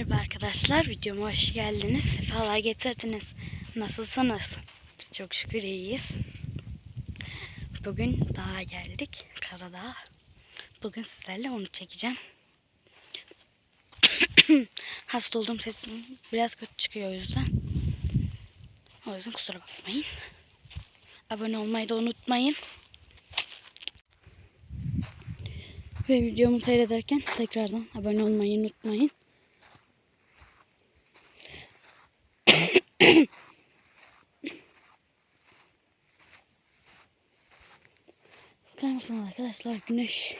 Merhaba arkadaşlar, videoma hoş geldiniz. Sefalar getirdiniz. Nasılsınız? Biz çok şükür iyiyiz. Bugün dağa geldik, Karadağ. Bugün sizlerle onu çekeceğim. Hasta olduğum sesim biraz kötü çıkıyor o yüzden. O yüzden kusura bakmayın. Abone olmayı da unutmayın. Ve videomu seyrederken tekrardan abone olmayı unutmayın. Bakar mısınız arkadaşlar güneş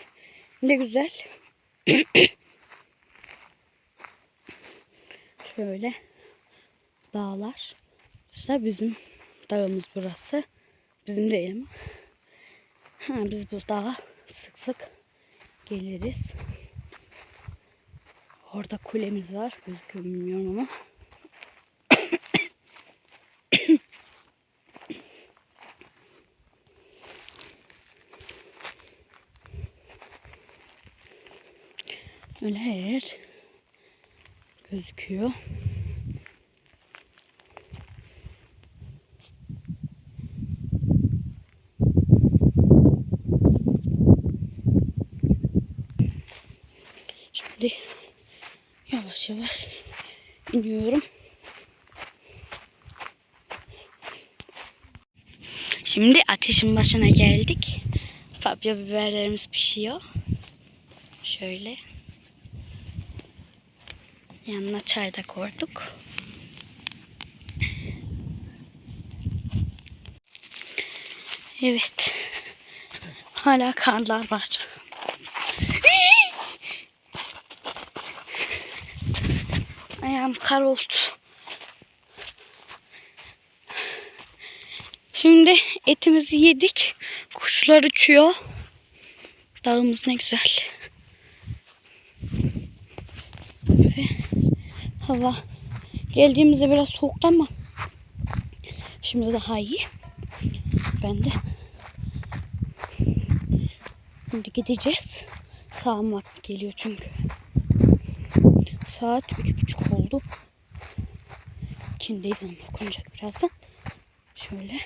ne güzel. Şöyle dağlar. İşte bizim dağımız burası. Bizim değil mi? Ha, biz bu dağa sık sık geliriz. Orada kulemiz var. Gözüküyor bilmiyorum ama. Öyle her yer gözüküyor. Şimdi yavaş yavaş iniyorum. Şimdi ateşin başına geldik. Papya biberlerimiz pişiyor. Şöyle. Yanına çay da koyduk. Evet. Hala karlar var. Ayağım kar oldu. Şimdi etimizi yedik. Kuşlar uçuyor. Dağımız ne güzel. Ve hava geldiğimizde biraz soğuktu ama şimdi daha iyi. Ben de şimdi gideceğiz. Sağım vakti geliyor çünkü. Saat üç buçuk oldu. İkindeyiz ama okunacak birazdan. Şöyle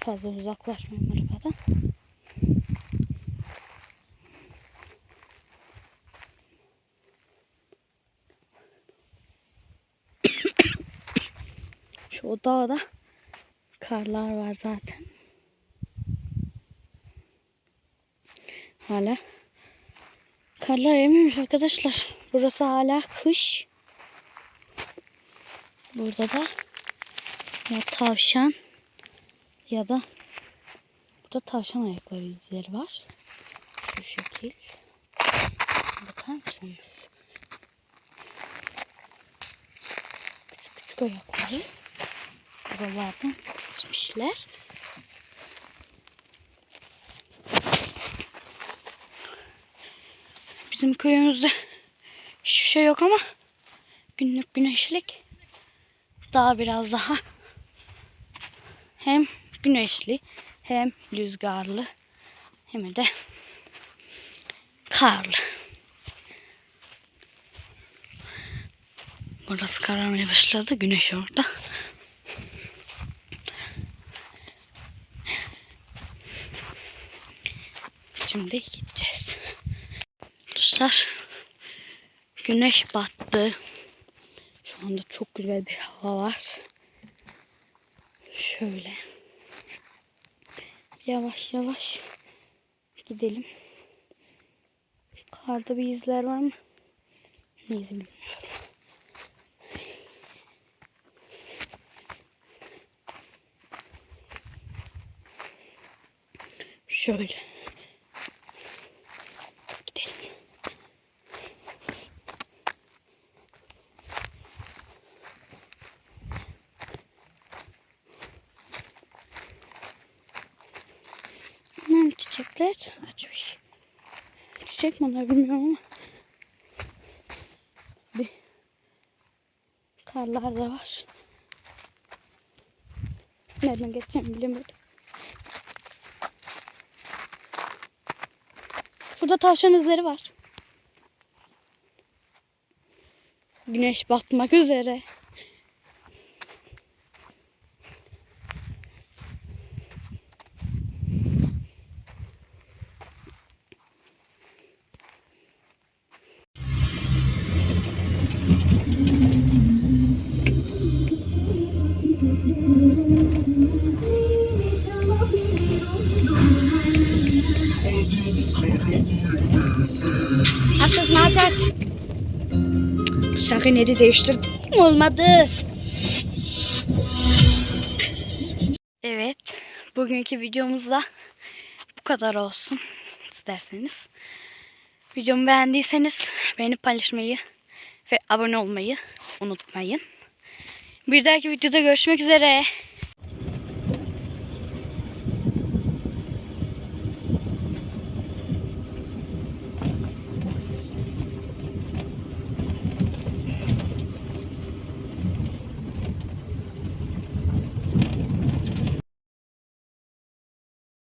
fazla uzaklaşmayayım arabadan. Şu o dağda karlar var zaten. Hala karlar erimemiş arkadaşlar. Burası hala kış. Burada da ya tavşan ya da burada tavşan ayakları izleri var. Şu şekil. Bakar mısınız? Küçük küçük ayakları. Buralardan geçmişler. Bizim köyümüzde hiçbir şey yok ama günlük güneşlik daha biraz daha hem güneşli hem rüzgarlı hem de karlı. Burası kararmaya başladı. Güneş orada. Şimdi gideceğiz. Dostlar güneş battı. Şu anda çok güzel bir hava var. Şöyle. Yavaş yavaş gidelim. Karda bir izler var mı? Ne izi bilmiyorum. Şöyle. Gidelim. Nerede çiçekler? Açmış. Çiçek mi onlar bilmiyorum ama. Karlar da var. Nereden geçeceğimi bilemedim. Burada tavşan izleri var. Güneş batmak üzere. Aç sesini aç aç. Şarkı neri değiştirdim olmadı. Evet. Bugünkü videomuzda bu kadar olsun isterseniz. Videomu beğendiyseniz beğenip paylaşmayı ve abone olmayı unutmayın. Bir dahaki videoda görüşmek üzere.